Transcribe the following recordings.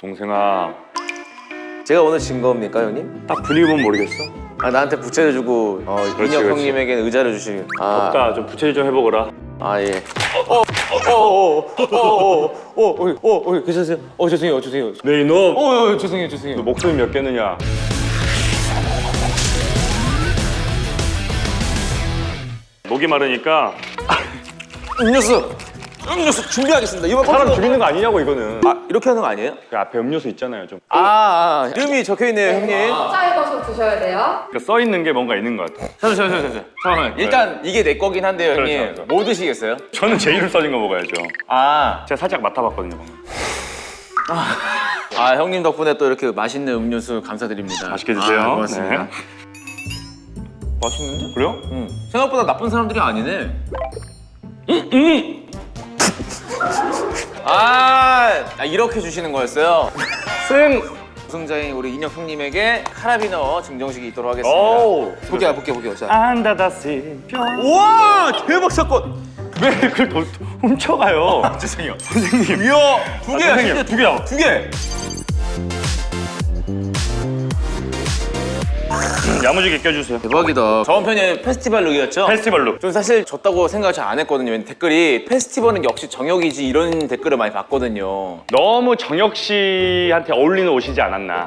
동생아 제가 오늘 진 겁니까 형님? 딱 분위기 보면 모르겠어? 아 나한테 부채를 주고 어, 그렇지, 인혁 그렇지. 형님에게 는 의자를 주시. 아, 덥다 좀 부채질 좀 해보거라 아 예. 어어어어어어어어 괜찮으세요? 어 죄송해요 죄송해요. 네 이놈 어 어, 죄송해요 죄송해요. 너 목소리 몇 개느냐 목이 마르니까 음료수 음료수 준비하겠습니다. 이번 사람 커피도- 죽이는 거 아니냐고 이거는 아 이렇게 하는 거 아니에요? 그 앞에 음료수 있잖아요 좀 아, 아 이름이 적혀 있네요 형님. 짜 익어서 드셔야 돼요. 그러니까 써 있는 게 뭔가 있는 것 같아 잠시만 잠시만 잠시만. 잠깐만. 일단 이게 내 거긴 한데요 그렇죠, 형님. 그렇죠. 뭐 드시겠어요? 저는 제 이름 써진 거 먹어야죠 아, 제가 살짝 맡아봤거든요 방금 아 형님 덕분에 또 이렇게 맛있는 음료수 감사드립니다. 맛있게 드세요. 아, 고맙습니다. 네. 맛있는데? 그래요? 응. 생각보다 나쁜 사람들이 아니네. 아, 아, 이렇게 주시는 거였어요. 쌤! 우승자인 우리 인혁 형님에게 카라비너 증정식이 있도록 하겠습니다. 오! 볼게요, 볼게요, 볼게요. 자. 안다다시 우와, 대박 사건. 왜 그걸 더 훔쳐가요? 죄송해요. 선생님 이야, 두 개야, 아, 선생님, 진짜 두 개야 두 개. 야무지게 껴주세요 대박이다. 저번 편이 페스티벌 룩이었죠? 페스티벌 룩전 사실 졌다고 생각 잘안 했거든요. 왜냐면 댓글이 페스티벌은 역시 정혁이지 이런 댓글을 많이 봤거든요. 너무 정혁 씨한테 어울리는 옷이지 않았나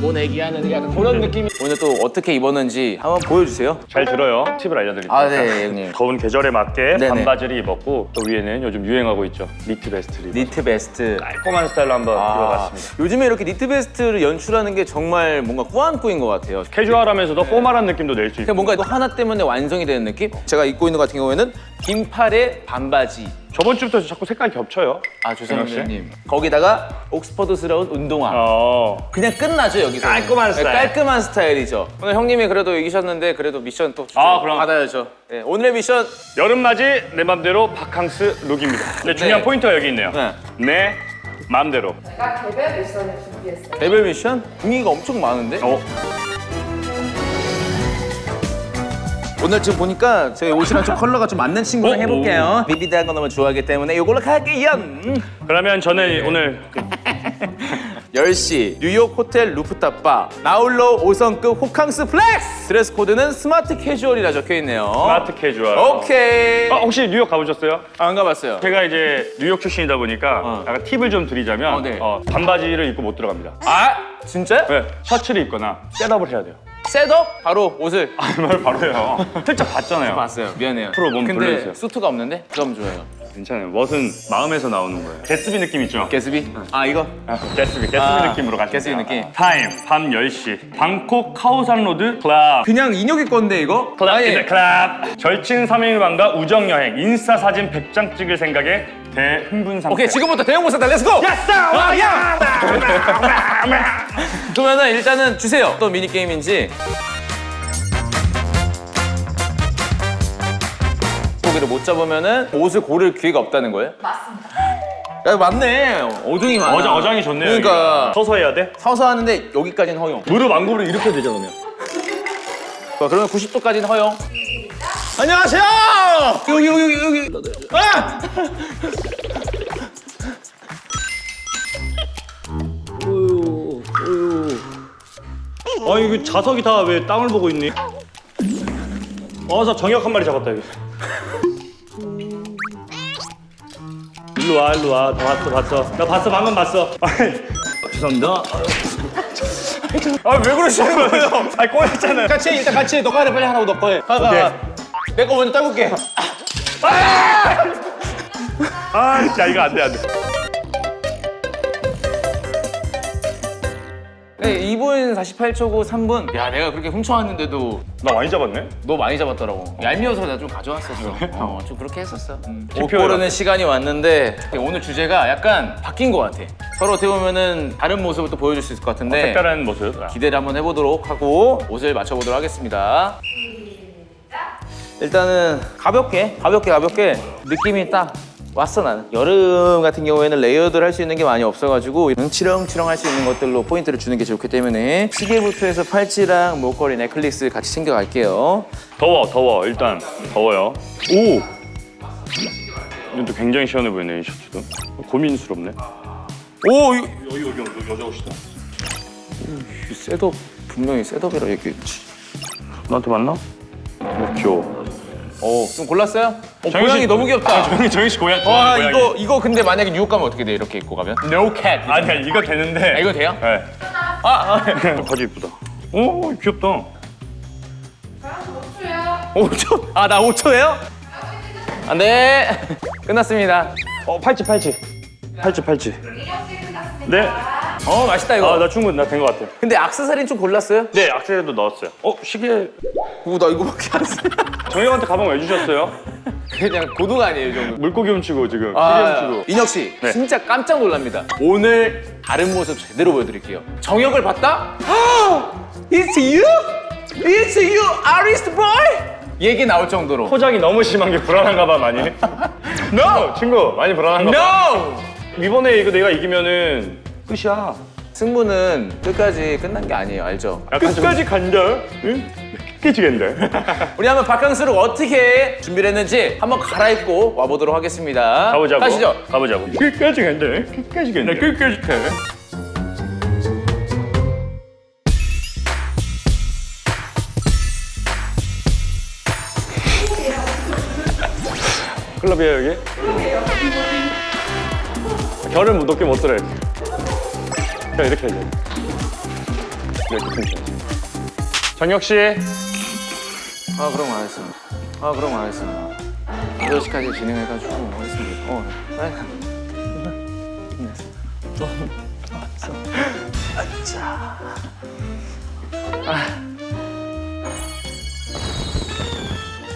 뭐 내기하는 약간 그런 느낌이. 오늘 또 어떻게 입었는지 한번 보여주세요. 잘 들어요 팁을 알려드릴게요 아, 네, 형님. 더운 계절에 맞게 네네. 반바지를 입었고 또 위에는 요즘 유행하고 있죠 니트 베스트를 입었어요 니트 베스트. 깔끔한 스타일로 한번 아, 입어봤습니다 요즘에 이렇게 니트 베스트를 연출하는 게 정말 뭔가 꾸안꾸인 것 같아요. 캐주얼하면서도 포멀한 느낌도 낼 수 있고 그냥 뭔가 이거 하나 때문에 완성이 되는 느낌? 제가 입고 있는 것 같은 경우에는 긴 팔에 반바지. 저번 주부터 자꾸 색깔이 겹쳐요 아 죄송합니다 정혁 씨? 형님. 거기다가 옥스퍼드스러운 운동화. 어 그냥 끝나죠 여기서. 깔끔한 스타일. 깔끔한 스타일이죠. 오늘 형님이 그래도 이기셨는데 그래도 미션 또. 아, 그럼. 받아야죠. 네, 오늘의 미션 여름맞이 내 맘대로 바캉스 룩입니다 근데 중요한 네. 포인트가 여기 있네요 네. 내 맘대로 제가 개별 미션을 준비했어요. 레벨 미션 분위기가 엄청 많은데? 어 오늘 지금 보니까 제 옷이랑 좀 컬러가 좀 맞는 친구랑 어? 해볼게요. 비비드한 거 너무 좋아하기 때문에 이걸로 갈게요. 음. 그러면 저는 오늘 10시 뉴욕 호텔 루프탑 바 나홀로 5성급 호캉스 플렉스 드레스 코드는 스마트 캐주얼이라 적혀 있네요. 스마트 캐주얼 오케이. 어, 혹시 뉴욕 가보셨어요? 안 가봤어요. 제가 이제 뉴욕 출신이다 보니까 어. 약간 팁을 좀 드리자면 어, 네. 어, 반바지를 입고 못 들어갑니다. 아 진짜? 왜? 셔츠를 입거나 셋업을 해야 돼요. 셋업 바로 옷을 말 바로 해요. 슬쩍 봤잖아요. 봤어요. 미안해요. 프로 몸 근데 돌려주세요. 수트가 없는데? 그럼 좋아요. 괜찮아요. 멋은 마음에서 나오는 거예요. 개스비 느낌 있죠? 게스비? 아 이거? 아, 개스비, 개스비 아, 느낌으로 가시면 개스비 돼요. 느낌. 타임, 밤 10시. 방콕 카오산 로드 클럽. 그냥 인혁이 건데 이거? 클럽 아니, 인더 클럽. 절친 3일 만과 우정 여행, 인싸 사진 100장 찍을 생각에 대흥분 상태. 오케이 지금부터 대형 모사다 렛츠고! 야싸! 와, 야! 그러면은 일단은 주세요. 어떤 미니 게임인지. 고기를 못 잡으면은 옷을 고를 기회가 없다는 거예요? 맞습니다. 야 맞네. 어중이 많아. 어장, 어장이 좋네요. 그러니까 여기가. 서서 해야 돼? 서서 하는데 여기까지는 허용. 무릎 안 구부려 이렇게 되죠, 그러면. 자, 그러면 90도까지는 허용. 안녕하세요. 여기 여기 여기 여기. 아! 아 이거 자석이 다 왜 땅을 보고 있니? 어서 정혁 한 마리 잡았다 여기. 일로 와 일로 와. 나 봤어 봤어. 나 봤어 방금 봤어. 아이, 죄송합니다. 아 왜 그러시는 거예요? 아 꼬였잖아요. 같이 해, 일단 같이 해. 너가 해 빨리 하라고 너 거 해. 가, 가. 내거 먼저 따볼게. 아 진짜 이거 안돼 안돼. 네, 2분 48초고 3분. 야 내가 그렇게 훔쳐왔는데도 나 많이 잡았네. 너 많이 잡았더라고. 얄미워서 내가 좀 가져왔었어. 어, 좀 그렇게 했었어. 음. 옷 지표요. 고르는 시간이 왔는데 오늘 주제가 약간 바뀐 것 같아. 서로 어떻게 보면은 다른 모습을 또 보여줄 수 있을 것 같은데 색깔은 모습. 기대를 한번 해보도록 하고 옷을 맞춰보도록 하겠습니다. 일단은 가볍게, 가볍게, 가볍게 느낌이 딱 왔어 나는. 여름 같은 경우에는 레이어드를 할 수 있는 게 많이 없어가지고 치렁치렁 할 수 있는 것들로 포인트를 주는 게 좋기 때문에 시계부터 해서 팔찌랑 목걸이, 넥클리스 같이 챙겨갈게요. 더워 더워 일단 더워요. 오. 이것도 굉장히 시원해 보이네 이 셔츠도. 고민스럽네. 오 이거 여기 여기 여기 여자 옷이다. 이 셋업 분명히 셋업이라 얘기했지. 너한테 맞나? 어 귀여워. 어좀 골랐어요? 어, 정희 고양이 씨- 너무 귀엽다. 정희 정희 씨 고양. 와 고양이. 이거 이거 근데 만약에 뉴욕 가면 어떻게 돼 이렇게 입고 가면? No cat. 아니야 이거 되는데. 아, 이거 돼요? 네. 아, 아. 바지 이쁘다. 오 귀엽다. 5초요. 5초? 아, 나 5초예요? 아, 네. 끝났습니다. 어 팔찌 팔찌. 팔찌 팔찌. 이렇게 끝났습니다. 네. 어, 맛있다, 이거. 아 나 충분 나 된 것 같아. 근데 악세사리는 좀 골랐어요? 네 악세사리도 넣었어요. 어 시계 오, 나 이거밖에 안 써. 정희한테 가방 왜 주셨어요? 그냥 고등 아니에요, 이 정도. 물고기 훔치고 지금. 아, 시계 훔치고. 인혁 씨, 네. 진짜 깜짝 놀랍니다. 오늘 다른 모습 제대로 보여드릴게요. 정혁을 봤다? It's you? It's you, artist boy? 얘기 나올 정도로. 포장이 너무 심한 게 불안한가 봐 많이. no 친구 많이 불안한가 봐. No! 이번에 이거 내가 이기면은 끝이야. 승부는 끝까지 끝난 게 아니에요, 알죠? 끝까지 간다. 응? 끝까지 간다. 우리 한번 박항수를 어떻게 준비를 했는지 한번 갈아입고 와보도록 하겠습니다. 가보자고. 가시죠. 가보자고. 끝까지 간다. 끝까지 간다. 나 끝까지 가. 클럽이에요 여기? 결을 무덥게 못 들어 이렇게. 그냥 이렇게 해야 돼. 이렇게 펼쳐야지. 정혁 씨. 아 그럼 알겠습니다. 아 그럼 알겠습니다. 8시까지 진행해가지고 하겠습니다. 어, 빨리 가.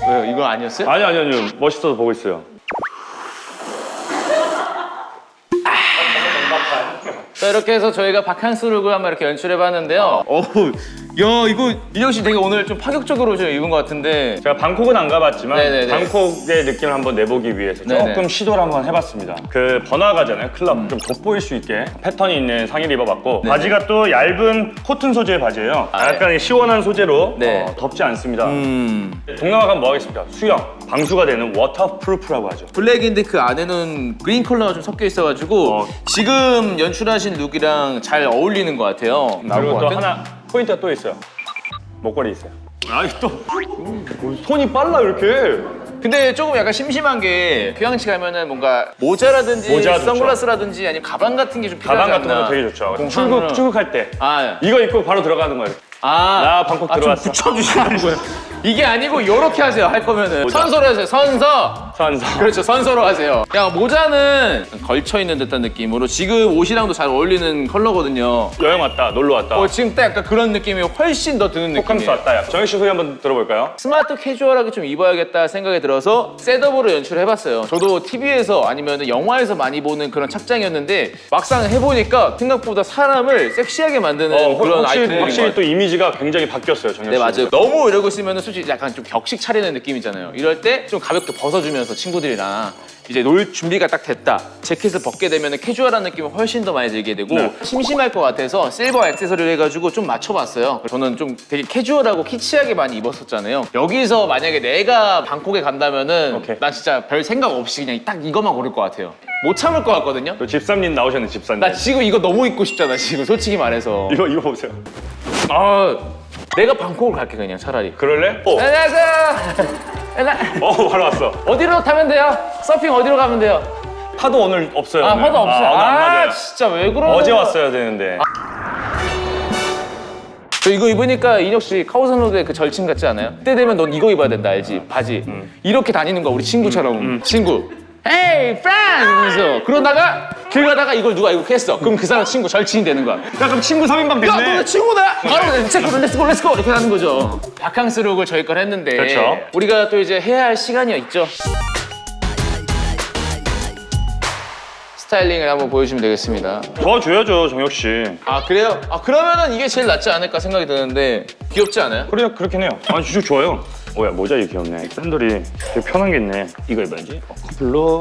왜요? 이거 아니었어요? 아니 아니 아니요 멋있어서 보고 있어요. 자 이렇게 해서 저희가 룩을 한번 이렇게 연출해봤는데요. 어우, 야 이거 인형 씨 되게 오늘 좀 파격적으로 좀 입은 것 같은데. 제가 방콕은 안 가봤지만 네네네. 방콕의 느낌을 한번 내보기 위해서 네네. 조금 시도를 한번 해봤습니다. 그 번화가잖아요 클럽 좀 돋보일 수 있게 패턴이 있는 상의를 입어봤고 네. 바지가 또 얇은 코튼 소재의 바지예요. 아, 약간 시원한 소재로 네. 어, 덥지 않습니다. 음. 동남아 가면 뭐 하겠습니까? 수영, 방수가 되는 워터프루프라고 하죠. 블랙인데 그 안에는 그린 컬러가 좀 섞여 있어가지고 어. 지금 연출하신 룩이랑 잘 어울리는 것 같아요. 나올 그리고 것 또? 하나 포인트가 또 있어요. 목걸이 있어요. 아이 또 손이 빨라 이렇게. 근데 조금 약간 심심한 게 휴양지 가면은 뭔가 모자라든지 모자 좋죠. 선글라스라든지 아니면 가방 같은 게 좀 필요하지 가방 같은 않나. 거 되게 좋죠. 공항으로. 출국 출국할 때 아, 이거 입고 바로 들어가는 거예요. 아, 나 방콕 아, 좀 들어왔어. 붙여주시는 이게 아니고 요렇게 하세요 할 거면은 모자. 선서로 하세요 선서 선서. 그렇죠 선서로 하세요 야 모자는 걸쳐 있는 듯한 느낌으로 지금 옷이랑도 잘 어울리는 컬러거든요 여행 왔다, 놀러 왔다. 어 지금 딱 약간 그런 느낌이 훨씬 더 드는 호캉스 느낌이에요 왔다. 야. 정혁 씨 소개 한번 들어볼까요? 스마트 캐주얼하게 좀 입어야겠다 생각이 들어서 셋업으로 연출해봤어요. 저도 TV에서 아니면 영화에서 많이 보는 그런 착장이었는데 막상 해보니까 생각보다 사람을 섹시하게 만드는 어, 그런 확실히, 아이템인 것 확실히 같아요. 또 이미지가 굉장히 바뀌었어요, 정혁 씨. 네 맞아요. 너무 이러고 있으면 솔직히 약간 좀 격식 차리는 느낌이잖아요. 이럴 때 좀 가볍게 벗어주면 서 친구들이랑 이제 놀 준비가 딱 됐다. 재킷을 벗게 되면 캐주얼한 느낌이 훨씬 더 많이 들게 되고 네. 심심할 것 같아서 실버 액세서리를 해가지고 좀 맞춰봤어요. 저는 좀 되게 캐주얼하고 키치하게 많이 입었었잖아요. 여기서 만약에 내가 방콕에 간다면은 오케이. 난 진짜 별 생각 없이 그냥 딱 이것만 고를 것 같아요. 못 참을 것 같거든요. 또 집사님 나오셨네, 집사님. 나 지금 이거 너무 입고 싶잖아 지금 솔직히 말해서. 이거 이거 보세요. 아 내가 방콕을 갈게 그냥 차라리. 그럴래? 어, 안녕하세요. 안녕. 어 바로 왔어. 어디로 타면 돼요? 서핑 어디로 가면 돼요? 파도 오늘 없어요. 아, 오늘. 화도 없어요. 아, 오늘 안 아, 맞아요. 진짜 왜 그러는 어제 거야? 왔어야 되는데. 저 이거 입으니까 인혁 씨 카오산 로드의 그 절친 같지 않아요? 그때 되면 넌 이거 입어야 된다 알지? 바지. 이렇게 다니는 거야 우리 친구처럼. 친구. 헤이 프렌드 이러면서 그러다가 길 가다가 이걸 누가 이렇게 했어. 그럼 그 사람 친구 절친이 되는 거야. 야 그럼 친구 3인방 야, 됐네. 너내 친구다! 바로 체크 렛츠고 렛츠고 이렇게 하는 거죠. 바캉스 룩을 저희 걸 했는데 그렇죠. 우리가 또 이제 해야 할 시간이 있죠. 스타일링을 한번 보여주시면 되겠습니다. 도와줘야죠, 정혁 씨. 아 그래요? 아 그러면은 이게 제일 낫지 않을까 생각이 드는데 귀엽지 않아요? 그래요, 그렇긴 해요. 아니 진짜 좋아요. 오야 모자 이 귀엽네. 샌들이 되게 편한 게 있네. 이거 입어야지. 어, 커플로.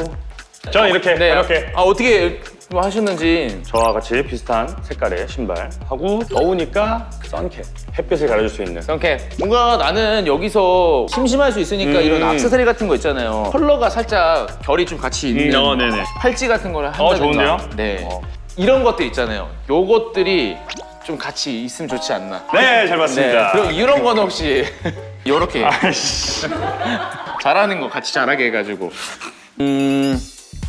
저는 이렇게 이렇게 아 어떻게 뭐 하셨는지 저와 같이 비슷한 색깔의 신발 하고 더우니까 선캡 햇빛을 가려줄 수 있는. 이렇게 뭔가 나는 여기서 심심할 수 있으니까 음. 이런 액세서리 같은 거 있잖아요. 컬러가 살짝 결이 좀 같이 있는 어, 네네. 팔찌 같은 거를 한다든가. 어, 좋은데요? 네. 어. 이런 것들 있잖아요. 요것들이 좀 같이 있으면 좋지 않나. 네, 잘 네. 봤습니다. 그럼 이런 건 혹시 아이씨. 잘하는 거 같이 잘하게 해가지고. 음.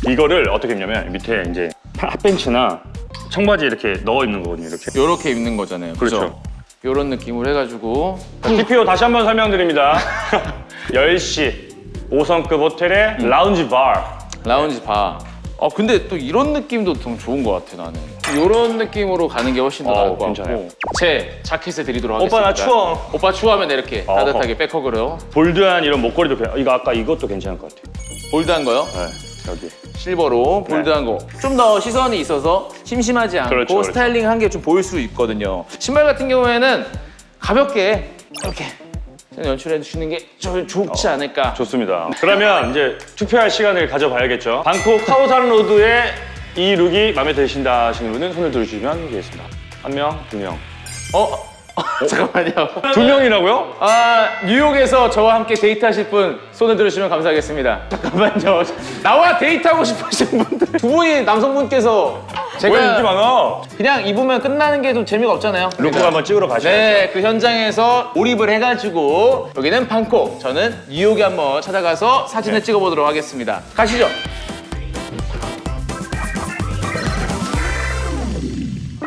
이거를 어떻게 했냐면 밑에 이제 핫벤츠나 청바지 이렇게 넣어 있는 거거든요. 이렇게. 요렇게 입는 거잖아요. 그죠? 그렇죠. 요런 느낌으로 해가지고 TPO 다시 한번 설명드립니다. 10시 5성급 호텔의 라운지 바. 라운지 바. 어 근데 또 이런 느낌도 좀 좋은 것 같아 나는. 이런 느낌으로 가는 게 훨씬 더 어, 나을 것 괜찮아요. 같고. 제 자켓을 드리도록 하겠습니다. 오빠 나 추워. 오빠 추워하면 이렇게 어허. 따뜻하게 백허그로. 볼드한 이런 목걸이도 괜- 이거 아까 이것도 괜찮을 것 같아요. 볼드한 거요? 네, 여기. 실버로 볼드한 거. 좀 더 시선이 있어서 심심하지 않고 그렇죠, 그렇죠. 스타일링 한 게 좀 보일 수 있거든요. 신발 같은 경우에는 가볍게 이렇게 연출해 주시는 게좀 좋지 않을까. 좋습니다. 그러면 이제 투표할 시간을 가져봐야겠죠. 방콕 카오산 로드의 이 룩이 마음에 드신다 하시는 분은 손을 들어주시면 되겠습니다. 한 명, 두 명. 어? 잠깐만요. 두 명이라고요? 아 뉴욕에서 저와 함께 데이트하실 분 손을 들으시면 감사하겠습니다. 잠깐만요. 나와 데이트하고 싶으신 분들 두 분이 남성분께서 왜 인기 제가 많아? 그냥 입으면 끝나는 게 좀 재미가 없잖아요. 룩북 한번 찍으러 가셔야죠. 네, 그 현장에서 몰입을 해가지고 여기는 방콕, 저는 뉴욕에 한번 찾아가서 사진을 네. 찍어보도록 하겠습니다. 가시죠.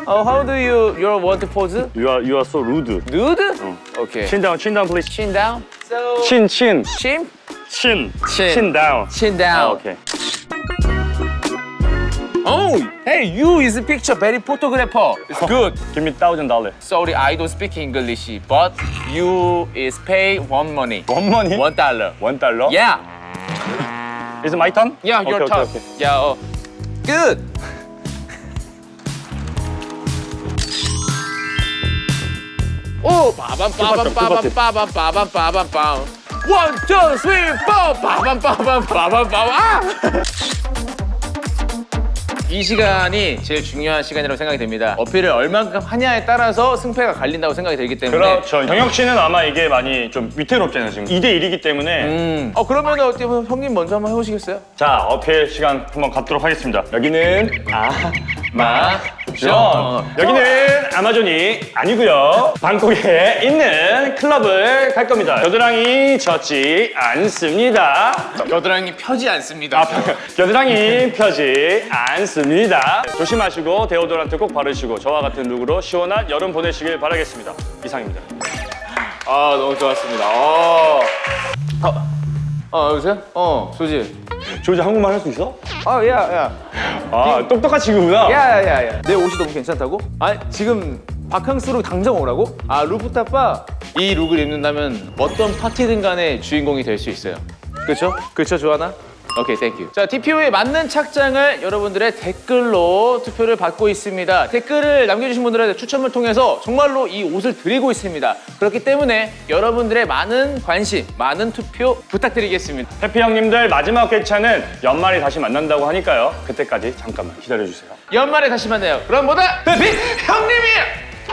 Oh, how do you your want pose? You are, you are so rude. Nude? Okay. Chin down, chin down, please. Chin down. So Chin, chin, chin, chin, Chin. chin down. chin 아, down. 오케이. Oh, hey, you is a picture very photographer. It's good. Give me thousand dollar. Sorry, I don't speak English, but you is pay one money. One money? One dollar. One dollar? Yeah. Is it my turn? Yeah, your okay, turn. Okay, okay. Yeah, oh. good. 오, 빠밤 빠밤 빠밤 빠밤 빠밤 빠밤 빠밤. Two, three, four. 빠밤 빠밤 빠밤 빠밤. 아! 이 시간이 제일 중요한 시간이라고 생각이 됩니다. 어필을 얼만큼 하냐에 따라서 승패가 갈린다고 생각이 들기 때문에. 그렇죠. 경혁 씨는 아마 이게 많이 좀 위태롭잖아요. 지금 2대 1이기 때문에. 음. 어 그러면 어떻게 보면 형님 먼저 한번 해보시겠어요? 자, 어필 시간 한번 갖도록 하겠습니다. 여기는 아마존. 여기는 아마존이 아니고요. 방콕에 있는 클럽을 갈 겁니다. 겨드랑이 젖지 않습니다. 겨드랑이 펴지 않습니다. 아, 겨드랑이 펴지 않습니다. 조심하시고 데오도란트 꼭 바르시고 저와 같은 룩으로 시원한 여름 보내시길 바라겠습니다. 이상입니다. 아 너무 좋았습니다. 어. 어, 어 여보세요? 어 소지. 조지 한국말 할 수 있어? 아 야, 야. 아, 똑똑한 친구구나. 야야야야. 내 옷이 너무 괜찮다고? 아니 지금 바캉스로 당장 오라고? 아 루프탑 바 이 룩을 입는다면 어떤 파티든 간에 주인공이 될 수 있어요. 그렇죠? 그렇죠 조하나? 오케이 땡큐 자 TPO에 맞는 착장을 여러분들의 댓글로 투표를 받고 있습니다. 댓글을 남겨주신 분들한테 추첨을 통해서 정말로 이 옷을 드리고 있습니다. 그렇기 때문에 여러분들의 많은 관심 많은 투표 부탁드리겠습니다. 해피 형님들 마지막 회차는 연말에 다시 만난다고 하니까요. 그때까지 잠깐만 기다려주세요. 연말에 다시 만나요. 그럼 뭐다? 해피 형님이!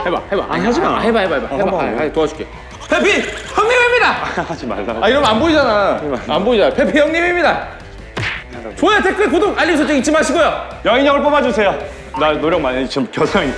해봐 해봐. 아니 하지 마. 해봐 해봐 해봐. 해봐 아니, 아니, 도와줄게. 해피 형님입니다! 하지 말라고. 아 이러면 안 보이잖아. 안 보이잖아. 페페 형님입니다 좋아요 댓글 구독 알림 설정 잊지 마시고요 영인 형을 뽑아주세요. 나 노력 많이 해. 지금 겨드랑이.